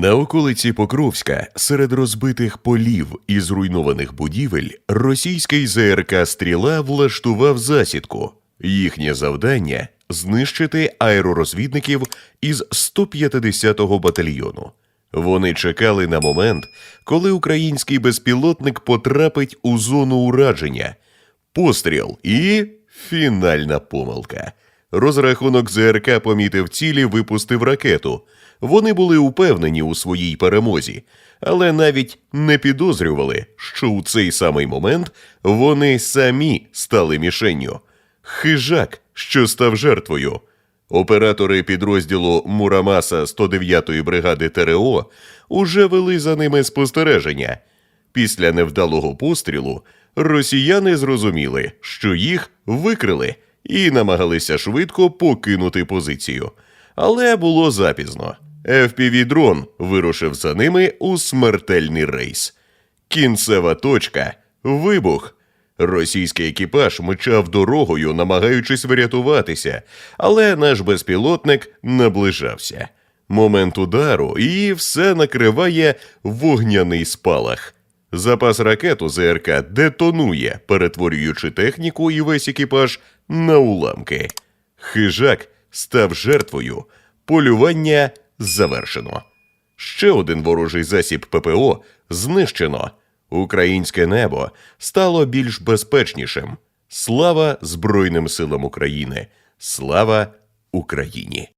На околиці Покровська, серед розбитих полів і зруйнованих будівель, російський ЗРК Стріла влаштував засідку. Їхнє завдання знищити аеророзвідників із 150-го батальйону. Вони чекали на момент, коли український безпілотник потрапить у зону ураження. Постріл і фінальна помилка. Розрахунок ЗРК помітив цілі, випустив ракету. Вони були упевнені у своїй перемозі, але навіть не підозрювали, що у цей самий момент вони самі стали мішенню. Хижак, що став жертвою. Оператори підрозділу Мурамаса 109-ї бригади ТРО уже вели за ними спостереження. Після невдалого пострілу росіяни зрозуміли, що їх викрили і намагалися швидко покинути позицію. Але було запізно. FPV-дрон вирушив за ними у смертельний рейс. Кінцева точка вибух. Російський екіпаж мчав дорогою, намагаючись врятуватися, але наш безпілотник наближався. Момент удару, і все накриває вогняний спалах. Запас ракет у ЗРК детонує, перетворюючи техніку і весь екіпаж на уламки. Хижак став жертвою. Полювання завершено. Ще один ворожий засіб ППО знищено. Українське небо стало більш безпечнішим. Слава Збройним силам України! Слава Україні!